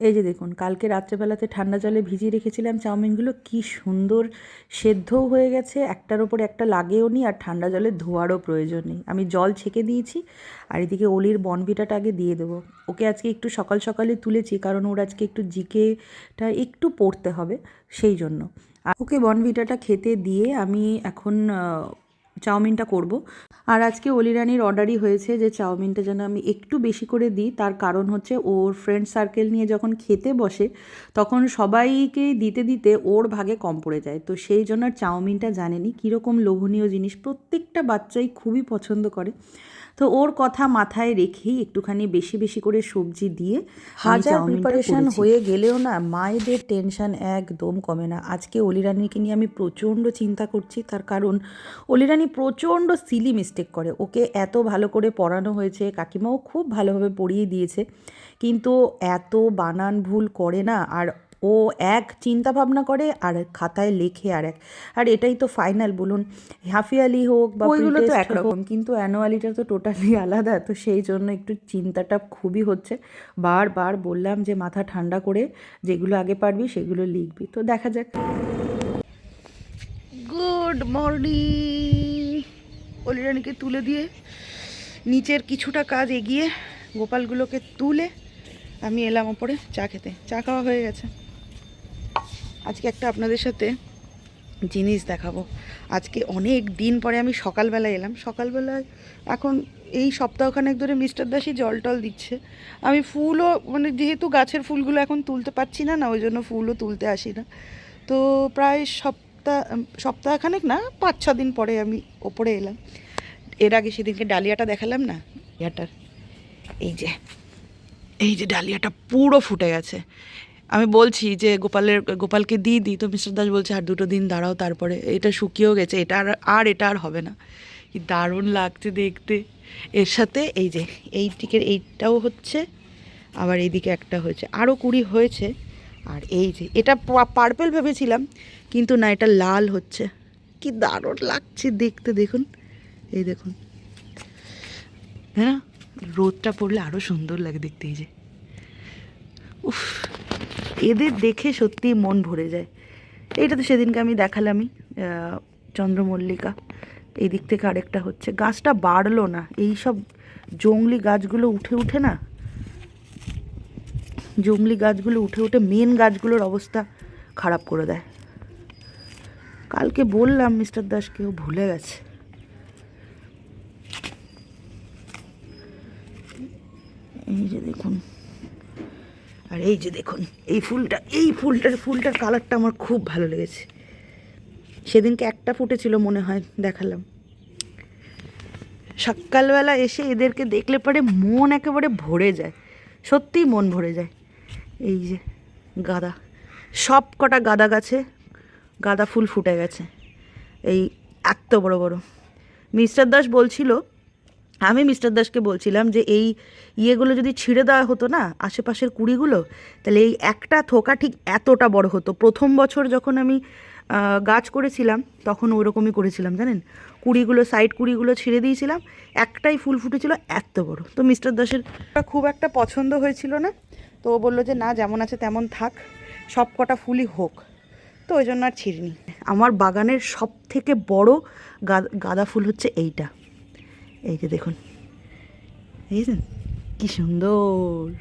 এই যে দেখুন, কালকে রাত্রেবেলাতে ঠান্ডা জলে ভিজিয়ে রেখেছিলাম চাউমিনগুলো, কি সুন্দর সেদ্ধও হয়ে গেছে, একটার ওপর একটা লাগেও নি আর ঠান্ডা জলে ধোয়ারও প্রয়োজন নেই। আমি জল ছেঁকে দিয়েছি আর এদিকে অলির বনভিটাটা আগে দিয়ে দেবো। ওকে আজকে একটু সকাল সকালে তুলেছি কারণ ওর আজকে একটু জিকেটা একটু পড়তে হবে সেই জন্য। আর ওকে বনভিটাটা খেতে দিয়ে আমি এখন চাউমিনটা করব। আর আজকে অলিরানির অর্ডারই হয়েছে যে চাউমিনটা যেন আমি একটু বেশি করে দিই। তার কারণ হচ্ছে ওর ফ্রেন্ড সার্কেল নিয়ে যখন খেতে বসে, তখন সবাইকে দিতে দিতে ওর ভাগে কম পড়ে যায়। তো সেই জন্য চাউমিনটা জানেনি। কীরকম লোভনীয় জিনিস। প্রত্যেকটা বাচ্চাই খুবই পছন্দ করে। তো ওর কথা মাথায় রেখেই একটুখানি বেশি বেশি করে সবজি দিয়ে হাজার প্রিপারেশন হয়ে গেলেও না মায়েদের টেনশন একদম কমে না। আজকে অলিরানিকে নিয়ে আমি প্রচণ্ড চিন্তা করছি তার কারণ অলিরানি প্রচণ্ড সিলি মিস্টেক করে। ওকে এত ভালো করে পড়ানো হয়েছে কাকিমাও খুব ভালোভাবে পড়িয়ে দিয়েছে কিন্তু এত বানান ভুল করে না আর ও এক চিন্তা ভাবনা করে আর খাতায় লেখে আর এক। আর এটাই তো ফাইনাল বলুন হাফিয়ালি হোক বা ওইগুলো তো একরকম কিন্তু অ্যানুয়ালিটা তো টোটালি আলাদা তো সেই জন্য একটু চিন্তাটা খুবই হচ্ছে। বারবার বললাম যে মাথা ঠান্ডা করে যেগুলো আগে পারবি সেগুলো লিখবি। তো দেখা যাক। গুড মর্নিং অলিরানিকে তুলে দিয়ে নিচের কিছুটা কাজ এগিয়ে গোপালগুলোকে তুলে আমি এলাম ওপরে চা খেতে। চা খাওয়া হয়ে গেছে। আজকে একটা আপনাদের সাথে জিনিস দেখাবো। আজকে অনেক দিন পরে আমি সকালবেলা এলাম। সকালবেলায় এখন এই সপ্তাহখানেক ধরে মিস্টার দাসই জল টল দিচ্ছে। আমি ফুলও মানে যেহেতু গাছের ফুলগুলো এখন তুলতে পারছি না না, ওই জন্য ফুলও তুলতে আসি না। তো প্রায় সপ্তাহ সপ্তাহখানেক না পাঁচ ছ দিন পরে আমি ওপরে এলাম। এর আগে সেদিনকে ডালিয়াটা দেখালাম না? ডালিয়াটার এই যে এই যে ডালিয়াটা পুরো ফুটে গেছে। আমি বলছি যে গোপালের, গোপালকে দিয়ে দিই, তো মিস্টার দাস বলছে, আর দুটো দিন দাঁড়াও তারপরে। এটা শুকিয়েও গেছে, এটা আর আর, এটা আর হবে না। কি দারুণ লাগছে দেখতে। এর সাথে এই যে, এই দিকের এইটাও হচ্ছে, আবার এইদিকে একটা হয়েছে। আরও কুড়ি হয়েছে, আর এই যে, এটা পার্পেল ভেবেছিলাম, কিন্তু না, এটা লাল হচ্ছে। কি দারুণ লাগছে দেখতে, দেখুন। এই দেখুন। হ্যাঁ রোদটা পড়লে আরও সুন্দর লাগে দেখতে, এই যে। উফ। এদের দেখে সত্যি মন ভরে যায়। এইটা তো সেদিনকে আমি দেখালামই চন্দ্রমল্লিকা। এই দিক থেকে আরেকটা হচ্ছে, গাছটা বাড়লো না এই সব জংলি গাছগুলো উঠে উঠে না জংলি গাছগুলো উঠে উঠে মেন গাছগুলোর অবস্থা খারাপ করে দেয়। কালকে বললাম মিস্টার দাসকে ও ভুলে গেছে। এই যে দেখুন আর এই যে দেখুন, এই ফুলটা, এই ফুলটার ফুলটার কালারটা আমার খুব ভালো লেগেছে। সেদিনকে একটা ফুটেছিল মনে হয়, দেখালাম। সকালবেলা এসে এদেরকে দেখলে পরে মন একেবারে ভরে যায়। সত্যিই মন ভরে যায়। এই যে গাঁদা সব কটা গাঁদা গাছে গাঁদা ফুল ফুটে গেছে। এই এত বড় বড়। মিস্টার দাস বলছিল আমি মিস্টার দাসকে বলছিলাম যে এই ইয়েগুলো যদি ছিঁড়ে দেওয়া হতো না, আশেপাশের কুড়িগুলো, তাহলে এই একটা থোকা ঠিক এতটা বড় হতো। প্রথম বছর যখন আমি গাছ করেছিলাম, তখন ওই রকমই করেছিলাম, জানেন? কুড়িগুলো সাইড কুড়িগুলো ছিঁড়ে দিয়েছিলাম, একটাই ফুল ফুটেছিল, এত বড়। তো মিস্টার দাসের খুব একটা পছন্দ হয়েছিল না, তো ও বলল যে, না, যেমন আছে তেমন থাক, সব কটা ফুলই হোক। তো ওই জন্য আর ছিঁড়িনি। আমার বাগানের সব থেকে বড় গাঁদা ফুল হচ্ছে এইটা। এই যে দেখুন। দেখেছেন কি সুন্দর।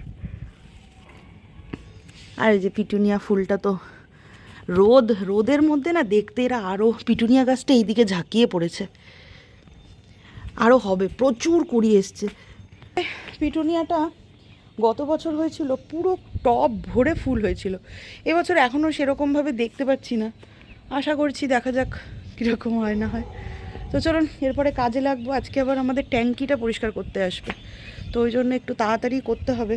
আর এই যে পিটুনিয়া ফুলটা তো রোদ, রোদের মধ্যে না দেখতে এরা আরও পিটুনিয়া গাছটা এইদিকে ঝাঁকিয়ে পড়েছে। আরও হবে, প্রচুর কুড়ি এসছে। পিটুনিয়াটা গত বছর হয়েছিল, পুরো টব ভরে ফুল হয়েছিল। এবছর এখনও সেরকমভাবে দেখতে পাচ্ছি না। আশা করছি দেখা যাক কীরকম হয় না হয়। তো চলুন, এরপরে কাজে লাগবো। আজকে আবার আমাদের ট্যাঙ্কিটা পরিষ্কার করতে আসবে। তো ওই জন্য একটু তাড়াতাড়ি করতে হবে।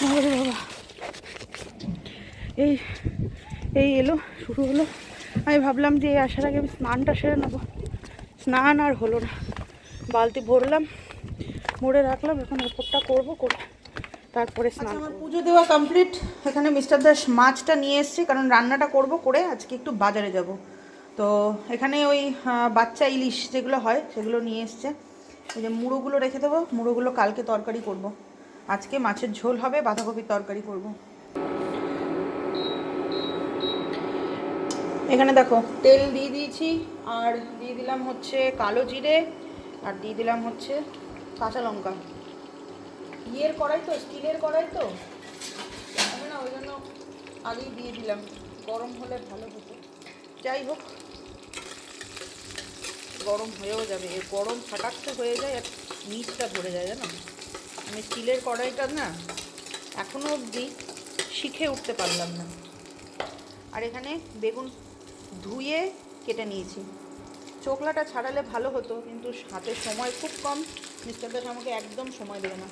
বাবারে বাবা। এই এই এলো, শুরু হলো। আমি ভাবলাম যে আসার আগে আমি স্নানটা সেরে নেব। স্নান আর হলো না। বালতি ভরলাম ভরে রাখলাম এখন ওপরটা করব করে তারপরে স্নান আমার পুজো দেওয়া কমপ্লিট এখানে মিস্টার দাস মাছটা নিয়ে এসছে কারণ রান্নাটা করব করে আজকে একটু বাজারে যাব তো এখানে ওই বাচ্চা ইলিশ যেগুলো হয় সেগুলো নিয়ে এসছে এই যে মুড়োগুলো রেখে দেবো মুড়োগুলো কালকে তরকারি করব। আজকে মাছের ঝোল হবে বাঁধাকপির তরকারি করব। এখানে দেখো তেল দিয়ে দিয়েছি আর দিয়ে দিলাম হচ্ছে কালো জিরে আর দিয়ে দিলাম হচ্ছে কাঁচা লঙ্কা। ইয়ের কড়াই তো স্টিলের কড়াই তো। আমি না ওই জন্য আগেই দিয়ে দিলাম। গরম হলে ভালো হতো। যাই হোক। গরম হয়েও যাবে। গরম ফাটাকতে হয়ে যায় আর নিচটা ধরে যায় জানো? আমি স্টিলের কড়াইটা না এখনও অবধি শিখে উঠতে পারলাম না। আর এখানে বেগুন ধুয়ে কেটে নিয়েছি। চোখলাটা ছাড়ালে ভালো হতো, কিন্তু হাতে সময় খুব কম। মিস্টার দাস আমাকে একদম সময় দেবে না।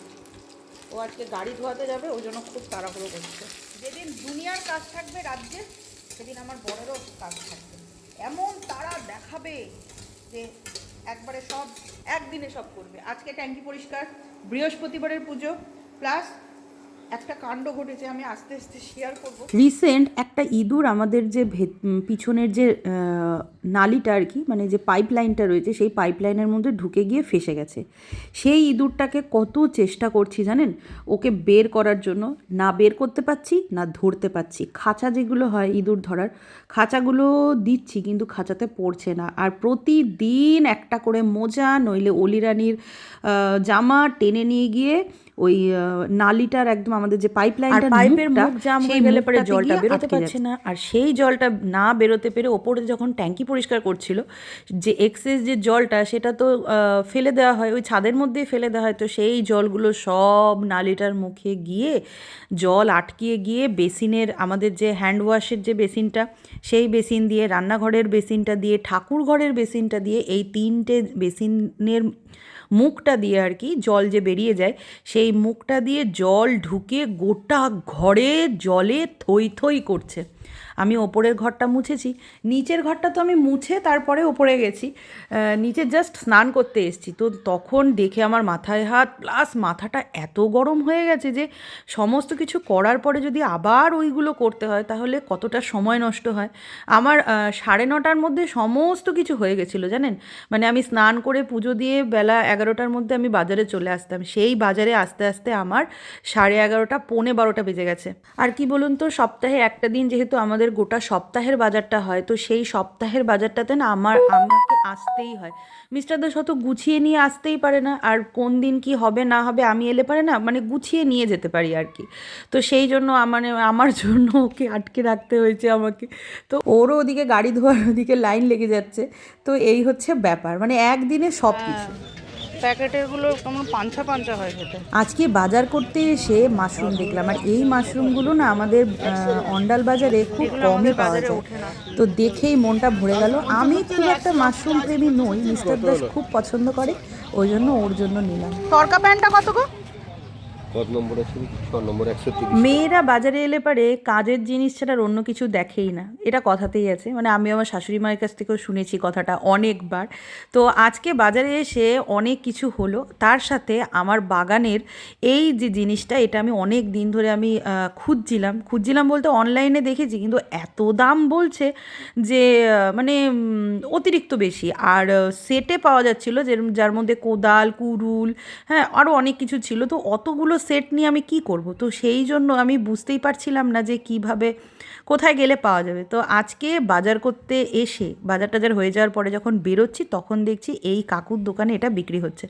ও আজকে গাড়ি ধোয়াতে যাবে ওই জন্য খুব তাড়াহুড়ো করছে। যেদিন দুনিয়ার কাজ থাকবে রাজ্যে, সেদিন আমার বড়েরও কাজ থাকবে। এমন তারা দেখাবে যে একবারে সব, একদিনে সব করবে। আজকে ট্যাঙ্কি পরিষ্কার, বৃহস্পতিবারের পুজো প্লাস একটা কাণ্ড ঘটেছে, আমি আস্তে আস্তে শেয়ার করব। রিসেন্ট একটা ইঁদুর আমাদের যে পিছনের যে নালিটা আর কি মানে যে পাইপ লাইনটা রয়েছে, সেই পাইপ লাইনের মধ্যে ঢুকে গিয়ে ফেসে গেছে। সেই ইঁদুরটাকে কত চেষ্টা করছি জানেন? ওকে বের করার জন্য না বের করতে পারছি না ধরতে পারছি খাঁচা যেগুলো হয় ইঁদুর ধরার, খাঁচাগুলো দিচ্ছি কিন্তু খাঁচাতে পড়ছে না। আর প্রতিদিন একটা করে মোজা, নইলে অলিরানির জামা টেনে নিয়ে গিয়ে ওই নালিটার একদম আমাদের যে পাইপ লাইনটা পাইপের মুখ জাম হয়ে গেলে পরে জলটা বেরোতে পারছে না। আর সেই জলটা না বেরোতে পেরে ওপরে যখন ট্যাঙ্কি পরিষ্কার করছিল যে এক্সেস যে জলটা সেটা তো ফেলে দেওয়া হয়। ওই ছাদের মধ্যেই ফেলে দেওয়া হয়। তো সেই জলগুলো সব নালিটার মুখে গিয়ে জল আটকিয়ে গিয়ে বেসিনের আমাদের যে হ্যান্ড ওয়াশের যে বেসিনটা সেই বেসিন দিয়ে রান্নাঘরের বেসিনটা দিয়ে ঠাকুর ঘরের বেসিনটা দিয়ে এই তিনটে বেসিনের মুখটা দিয়ে আর কি জল যে বেরিয়ে যায় সেই মুখটা দিয়ে জল ঢুকে গোটা ঘরে জলে থই থই করছে। আমি ওপরের ঘরটা মুছেছি, নিচের ঘরটা তো আমি মুছে তারপরে ওপরে গেছি। নিচে জাস্ট স্নান করতে এসেছি। তো তখন দেখে আমার মাথায় হাত প্লাস মাথাটা এত গরম হয়ে গেছে যে সমস্ত কিছু করার পরে যদি আবার ওইগুলো করতে হয়, তাহলে কতটা সময় নষ্ট হয়। আমার সাড়ে নটার মধ্যে সমস্ত কিছু হয়ে গেছিল, জানেন? মানে আমি স্নান করে পুজো দিয়ে বেলা এগারোটার মধ্যে আমি বাজারে চলে আসতাম। সেই বাজারে আসতে আসতে আমার সাড়ে এগারোটা, পৌনে বারোটা বেজে গেছে। আর কি বলুন তো, সপ্তাহে একটা দিন যেহেতু আমাদের গোটা সপ্তাহের বাজারটা হয়, তো সেই সপ্তাহের বাজারটাতে না আমার, আমাকে আসতেই হয়। মিস্টার দাস অত গুছিয়ে নিয়ে আসতেই পারে না, আর কোন দিন কি হবে না হবে আমি এলে পারে না মানে গুছিয়ে নিয়ে যেতে পারি আর কি। তো সেই জন্য মানে আমার জন্য ওকে আটকে রাখতে হয়েছে আমাকে। তো ওরও ওদিকে গাড়ি ধোয়ার ওদিকে লাইন লেগে যাচ্ছে, তো এই হচ্ছে ব্যাপার মানে একদিনে সব কিছু প্যাকেটেরগুলো কেমন পাঞ্চা পাঞ্চা হয় খেতে। আজকে বাজার করতে এসে মাশরুম দেখলাম। আর এই মাশরুমগুলো না আমাদের অন্ডাল বাজারে খুব কমই পাওয়া যায়। তো দেখেই মনটা ভরে গেল। আমি খুব একটা মাশরুম প্রেমী নই মিস্টার দাস খুব পছন্দ করে ওই জন্য ওর জন্য নিলাম। তরকা প্যান্টটা কত গো? মেয়েরা বাজারে এলে পারে কাজের জিনিস ছাড়া অন্য কিছু দেখেই না। এটা কথাতেই আছে। মানে আমি আমার শাশুড়ি মায়ের কাছ থেকেও শুনেছি কথাটা অনেকবার। তো আজকে বাজারে এসে অনেক কিছু হলো। তার সাথে আমার বাগানের এই যে জিনিসটা, এটা আমি অনেক দিন ধরে আমি খুঁজছিলাম। খুঁজছিলাম বলতে অনলাইনে দেখেছি, কিন্তু এত দাম বলছে যে মানে অতিরিক্ত বেশি। আর সেটে পাওয়া যাচ্ছিল যে, যার মধ্যে কোদাল, কুরুল হ্যাঁ আরও অনেক কিছু ছিল। তো অতগুলো সেট নিয়ে আমি কি করব? তো সেই জন্য আমি বুঝতেই পারছিলাম না যে কীভাবে কোথায় গেলে পাওয়া যাবে। তো আজকে বাজার করতে এসে বাজার টাজার হয়ে যাওয়ার পরে যখন বেরোচ্ছি, তখন দেখছি এই কাকুর দোকানে এটা বিক্রি হচ্ছে।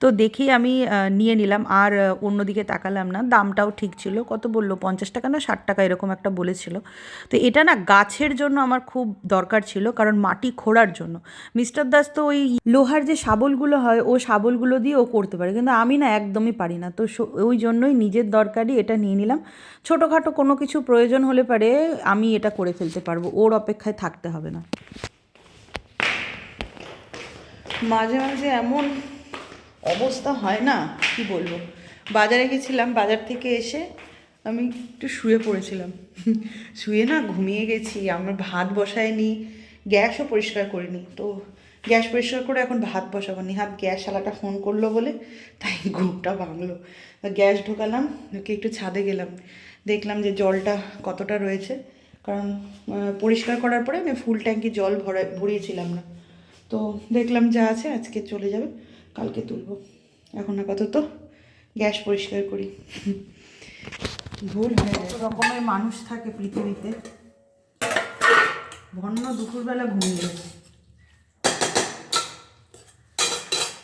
তো দেখি আমি নিয়ে নিলাম। আর অন্যদিকে তাকালাম না। দামটাও ঠিক ছিল। কত বলল? পঞ্চাশ টাকা না ষাট টাকা এরকম একটা বলেছিল। তো এটা না গাছের জন্য আমার খুব দরকার ছিল, কারণ মাটি খোঁড়ার জন্য। মিস্টার দাস তো ওই লোহার যে শাবলগুলো হয়, ও শাবলগুলো দিয়ে ও করতে পারে। কিন্তু আমি না একদমই পারি না। তো ওই জন্যই নিজের দরকারই এটা নিয়ে নিলাম। ছোটোখাটো কোনো কিছু প্রয়োজন হলে পারে আমি এটা করে ফেলতে পারব, ওর অপেক্ষায় থাকতে হবে না। মাঝে মাঝে এমন অবস্থা হয় না, কি বলব? বাজারে গেছিলাম, বাজার থেকে এসে আমি একটু শুয়ে পড়েছিলাম। শুয়ে না ঘুমিয়ে গেছি, আমার ভাত বসায়নি গ্যাসও পরিষ্কার করিনি, তো গ্যাস পরিষ্কার করে এখন ভাত বসাবো। নিহাত গ্যাস শালাটা ফোন করল বলে তাই ঘুমটা ভাঙলো। গ্যাস ঢোকালাম, ঢুকে একটু ছাদে গেলাম। দেখলাম যে জলটা কতটা রয়েছে। কারণ পরিষ্কার করার পরে আমি ফুল ট্যাঙ্কি জল ভরা, ভরিয়েছিলাম না। তো দেখলাম যা আছে, আজকে চলে যাবে, কালকে তুলবো। এখন আপাতত গ্যাস পরিষ্কার করি। ভুল হয়ে কত রকমের মানুষ থাকে পৃথিবীতে। ভন্ন দুপুরবেলা ঘুমিয়ে গেছে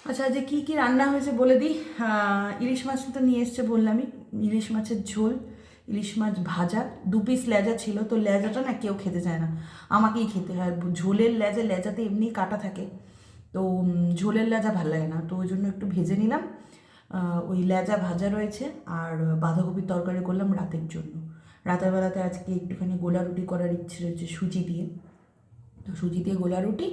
আচ্ছা যে কি কি রান্না হয়েছে বলে দিই? ইলিশ মাছ তো নিয়ে এসছে বললামই। ইলিশ মাছের ঝোল, ইলিশ মাছ ভাজা, দু পিস লেজা ছিল, তো লেজাটা না কেউ খেতে চায় না। আমাকেই খেতে হয়। ঝোলের লেজা, লেজাতে এমনি কাটা থাকে। তো ঝোলের লেজা ভালো লাগে না। তো ওই জন্য একটু ভেজে নিলাম। ওই লেজা ভাজা রয়েছে। আর বাঁধাকপির তরকারি করলাম রাতের জন্য। রাতের বেলাতে আজকে একটুখানি গোলা রুটি করার ইচ্ছে রয়েছে সুজি দিয়ে। তো সুজি দিয়ে গোলা রুটি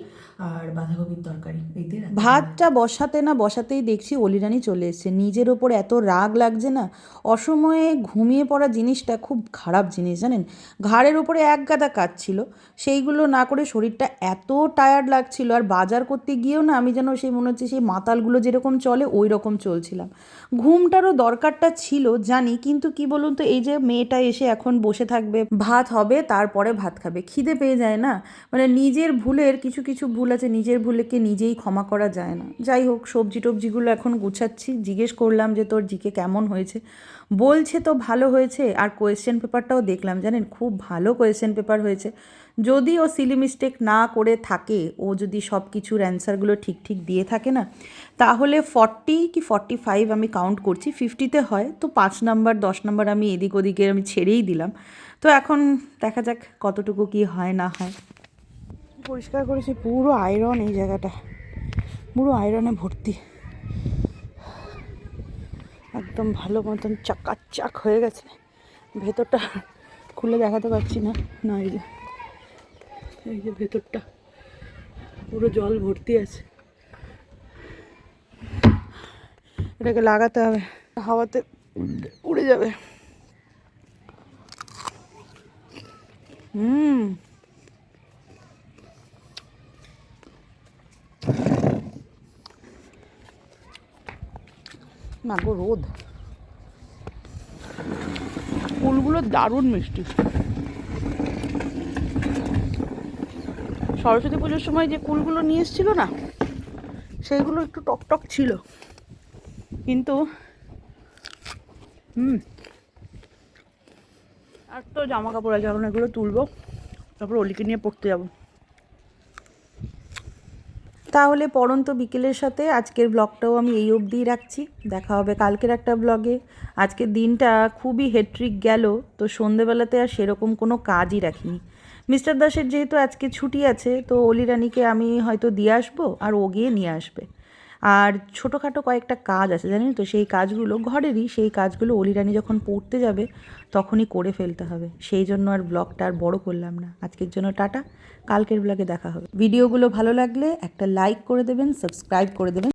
আর বাঁধাকপির তরকারি, এই দিয়ে রাতের ভাতটা বসাতে না বসাতেই দেখছি অলিরানি চলে এসছে। নিজের ওপর এত রাগ লাগছে না, অসময়ে ঘুমিয়ে পড়া জিনিসটা খুব খারাপ জিনিস, জানেন? ঘাড়ের ওপরে এক গাদা কাজ ছিল, সেইগুলো না করে শরীরটা এত টায়ার্ড লাগছিল, আর বাজার করতে গিয়েও না আমি যেন সেই মনে হচ্ছে সেই মাতালগুলো যেরকম চলে ওই রকম চলছিলাম। ঘুমটারও দরকারটা ছিল, জানি, কিন্তু কি বলুন তো, এই যে মেয়েটা এসে এখন বসে থাকবে, ভাত হবে, তারপরে ভাত খাবে। খিদে পেয়ে যায় না? মানে নিজের ভুলের কিছু কিছু ভুল আছে, নিজের ভুলকে নিজেই ক্ষমা করা যায় না। যাই হোক, সবজি টবজিগুলো এখন গুছাচ্ছি। জিজ্ঞেস করলাম যে তোর জিকে কেমন হয়েছে? বলছে তো ভালো হয়েছে। আর কোয়েশ্চেন পেপারটাও দেখলাম, জানেন? খুব ভালো কোয়েশ্চেন পেপার হয়েছে। যদি ও সিলি মিস্টেক না করে থাকে, ও যদি সব কিছুর অ্যান্সারগুলো ঠিক ঠিক দিয়ে থাকে না, তাহলে ফর্টি কি ফর্টি ফাইভ আমি কাউন্ট করছি। ফিফটিতে হয়, তো পাঁচ নাম্বার দশ নাম্বার আমি এদিক ওদিকে আমি ছেড়েই দিলাম। তো এখন দেখা যাক কতটুকু কি হয় না হয়। পরিষ্কার করেছি, পুরো আয়রন এই জায়গাটা। পুরো আয়রনে ভর্তি। একদম ভালো মতন চাকাচাক হয়ে গেছে। ভেতরটা খুলে দেখাতে পারছি না না এই যে এই যে ভেতরটা। পুরো জল ভর্তি আছে। এটাকে লাগাতে হবে, হাওয়াতে উড়ে যাবে। হুম। না গো রোদ। কুলগুলো দারুণ মিষ্টি। সরস্বতী পুজোর সময় যে কুলগুলো নিয়ে এসেছিল না সেইগুলো একটু টক টক ছিল। কিন্তু, হুম। আর তো জামা কাপড় আছে, এখন এগুলো তুলবো, তারপর অলিকে নিয়ে পড়তে যাব। তাহলে পরন্ত বিকেলের সাথে আজকের ব্লগটাও আমি এই অবধিই রাখছি। দেখা হবে কালকের একটা ব্লগে আজকের দিনটা খুবই হেট্রিক গেল, তো সন্ধেবেলাতে আর সেরকম কোনো কাজই রাখিনি। মিস্টার দাসের যেহেতু আজকে ছুটি আছে, তো অলি রানীকে আমি হয়তো দিয়ে আসব আর ও গিয়ে নিয়ে আসবে। আর ছোটোখাটো কয়েকটা কাজ আছে, জানেন তো? সেই কাজগুলো, ঘরেরই সেই কাজগুলো অলিরানি যখন পড়তে যাবে, তখনই করে ফেলতে হবে। সেই জন্য আর ব্লগটা আর বড় করলাম না। আজকের জন্য টাটা। কালকের ব্লগে দেখা হবে। ভিডিওগুলো ভালো লাগলে একটা লাইক করে দেবেন, সাবস্ক্রাইব করে দেবেন।